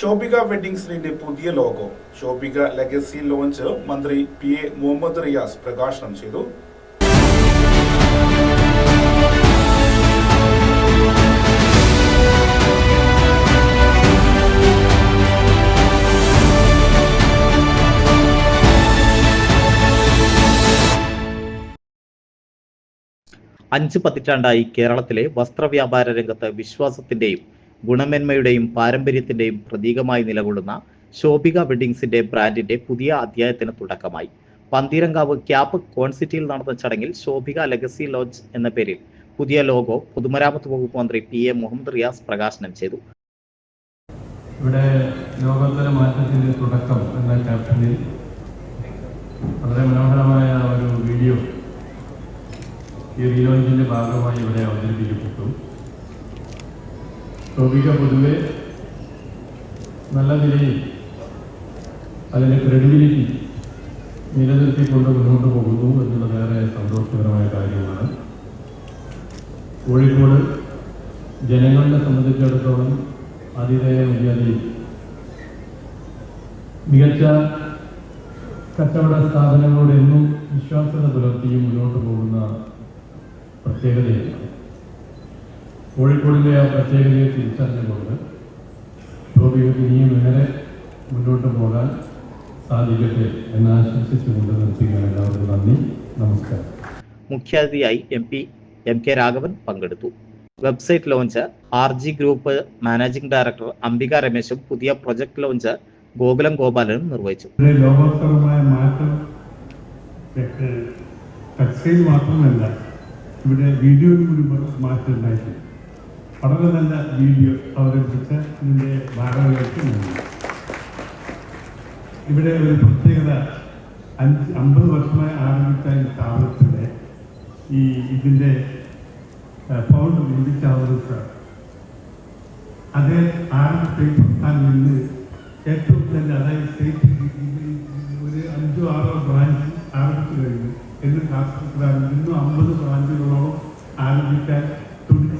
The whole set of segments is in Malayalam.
ഷോപ്പിക വെഡിങ്സിന്റെ പുതിയ ലോഗോ ഷോപിക ലെഗസി ലോഞ്ച് മന്ത്രി പി എ മുഹമ്മദ് റിയാസ് പ്രകാശനം ചെയ്തു. അഞ്ച് പതിറ്റാണ്ടായി കേരളത്തിലെ വസ്ത്രവ്യാപാര രംഗത്ത് വിശ്വാസത്തിന്റെയും ഗുണമേന്മയുടെയും പാരമ്പര്യത്തിന്റെയും പ്രതീകമായി നിലകൊള്ളുന്ന ശോഭിക വെഡിങ്സിന്റെ ബ്രാൻഡിന്റെ പുതിയ അധ്യായത്തിന് തുടക്കമായി. പന്തീരങ്കാവ് ക്യാപ് കോൺസിറ്റിയിൽ നടന്ന ചടങ്ങിൽ ശോഭിക ലെഗസി ലോഡ്ജ് എന്ന പേരിൽ പുതിയ ലോഗോ പൊതുമരാമത്ത് വകുപ്പ് മന്ത്രി പി എ മുഹമ്മദ് റിയാസ് പ്രകാശനം ചെയ്തു. ഇവിടെ ലോകോത്തര മാറ്റത്തിന്റെ തുടക്കം എന്ന ക്യാപ്ഷനിൽ വളരെ മനോഹരമായ ഒരു വീഡിയോ ഈ റീലോഞ്ചിന്റെ ഭാഗമായി ഇവിടെ അവതരിപ്പിക്കപ്പെട്ടു. ടോപിക പൊതുവെ നല്ല നിലയിൽ അതിന്റെ ക്രെഡിബിലിറ്റി നിലനിർത്തിക്കൊണ്ട് മുന്നോട്ട് പോകുന്നു എന്നുള്ളത് ഏറെ സന്തോഷകരമായ കാര്യമാണ്. കോഴിക്കോട് ജനങ്ങളെ സംബന്ധിച്ചിടത്തോളം അതിഥേയ മര്യാദയിൽ മികച്ച കച്ചവട സ്ഥാപനങ്ങളോട് എന്നും വിശ്വാസ്യത പുലർത്തിയും മുന്നോട്ട് പോകുന്ന പ്രത്യേകതയാണ്. കോഴിക്കോടിന്റെ ആ പ്രത്യേകതയെ തിരിച്ചറിഞ്ഞുകൊണ്ട് ടോപ്പിക്ക് ഇനിയും ഏറെ മുന്നോട്ട് പോകാൻ സാധിക്കട്ടെ എന്ന് ആശംസിച്ചുകൊണ്ട് നിർത്തിക്കാൻ എല്ലാവർക്കും നന്ദി. നമസ്കാരം. മുഖ്യാതിഥിയായി M P M K Raghavan പങ്കെടുത്തു. Website launch R G group managing director Ambika രമേശും പുതിയ പ്രൊജക്ട് ലോഞ്ച് ഗോകുലം ഗോപാലനും നിർവഹിച്ചു. ലോകോത്തരമായ മാറ്റം ടെക്സ്റ്റൈൽ മാത്രമല്ല ഇവിടെ വീഡിയോയിൽ കൂടി മാറ്റം ഉണ്ടായിട്ടുണ്ട്. വളരെ നല്ല വീഡിയോ അവതരിപ്പിച്ച ഇതിന്റെ ഭാഗങ്ങൾക്ക് നന്ദി ഇവിടെ ഒരു പ്രത്യേകത അഞ്ച് അമ്പത് വർഷമായി ആരംഭിച്ച ഈ സ്ഥാപനത്തിന്റെ ഈ ഇതിന്റെ ഫൗണ്ട് ഇന്ത്യച്ചാവൂർ അവതരിച്ച അത് ആരംഭിച്ച ഈ പ്രസ്ഥാനം ഇന്ന് ഏറ്റവും നല്ല അതായത് സ്റ്റേറ്റ് ഒരു അഞ്ചോ ആറോ ബ്രാഞ്ച് ആരംഭിച്ചു കഴിഞ്ഞു. എന്ന് കാസർഗോഡ് ഇന്നും അമ്പത് ബ്രാഞ്ചുകളോളം ആരംഭിക്കാൻ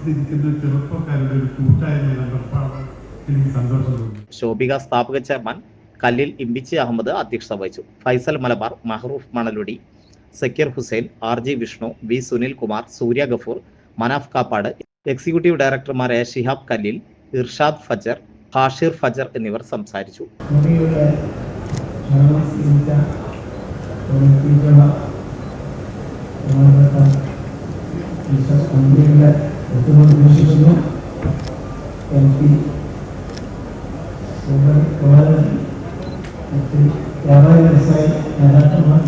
തുടിച്ചിരിക്കുന്ന ചെറുപ്പക്കാരുടെ ഒരു കൂട്ടായ്മ കണ്ടപ്പോഴാണ് എനിക്ക് സന്തോഷം തോന്നി ശോഭിക സ്ഥാപക ചെയർമാൻ കല്ലിൽ ഇമ്പിച്ചി അഹമ്മദ് അധ്യക്ഷത വഹിച്ചു. Faisal Malabar Mahroof Manaludi Zakir Hussain R G Vishnu V Sunil Kumar Surya Gafoor Manaf Kappad executive ഡയറക്ടർമാരായ Shihab കല്ലിൽ ഇർഷാദ് ഫജർ ഹാഷിർ ഫജർ എന്നിവർ സംസാരിച്ചു. മുടിയുടെ മരണം സ്വീകരിച്ച പ്രവർത്തിച്ചുള്ള ബഹുമാനപ്പെട്ട മിസ്റ്റർ കമ്പനിയുടെ എത്തുകൊണ്ട് വീക്ഷിക്കുന്നു എം പി ഗോപാലൻ മറ്റ് വ്യാപാര വ്യവസായ നേതാക്കന്മാർ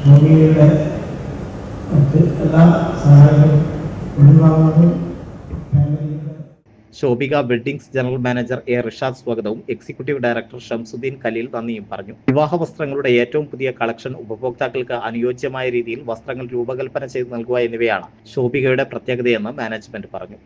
ഷോഭിയുടെ മറ്റ് എല്ലാ സഹായങ്ങളും ഒഴിവാകുന്നു ഫാമിലിയുടെ Shobhika weddings general manager A Rishad സ്വാഗതവും എക്സിക്യൂട്ടീവ് ഡയറക്ടർ ഷംസുദ്ദീൻ ഖലീൽ നന്ദിയും പറഞ്ഞു. വിവാഹ വസ്ത്രങ്ങളുടെ ഏറ്റവും പുതിയ കളക്ഷൻ ഉപഭോക്താക്കൾക്ക് അനുയോജ്യമായ രീതിയിൽ വസ്ത്രങ്ങൾ രൂപകൽപ്പന ചെയ്ത് നൽകുക എന്നിവയാണ് ശോഭികയുടെ പ്രത്യേകതയെന്ന് മാനേജ്മെന്റ് പറഞ്ഞു.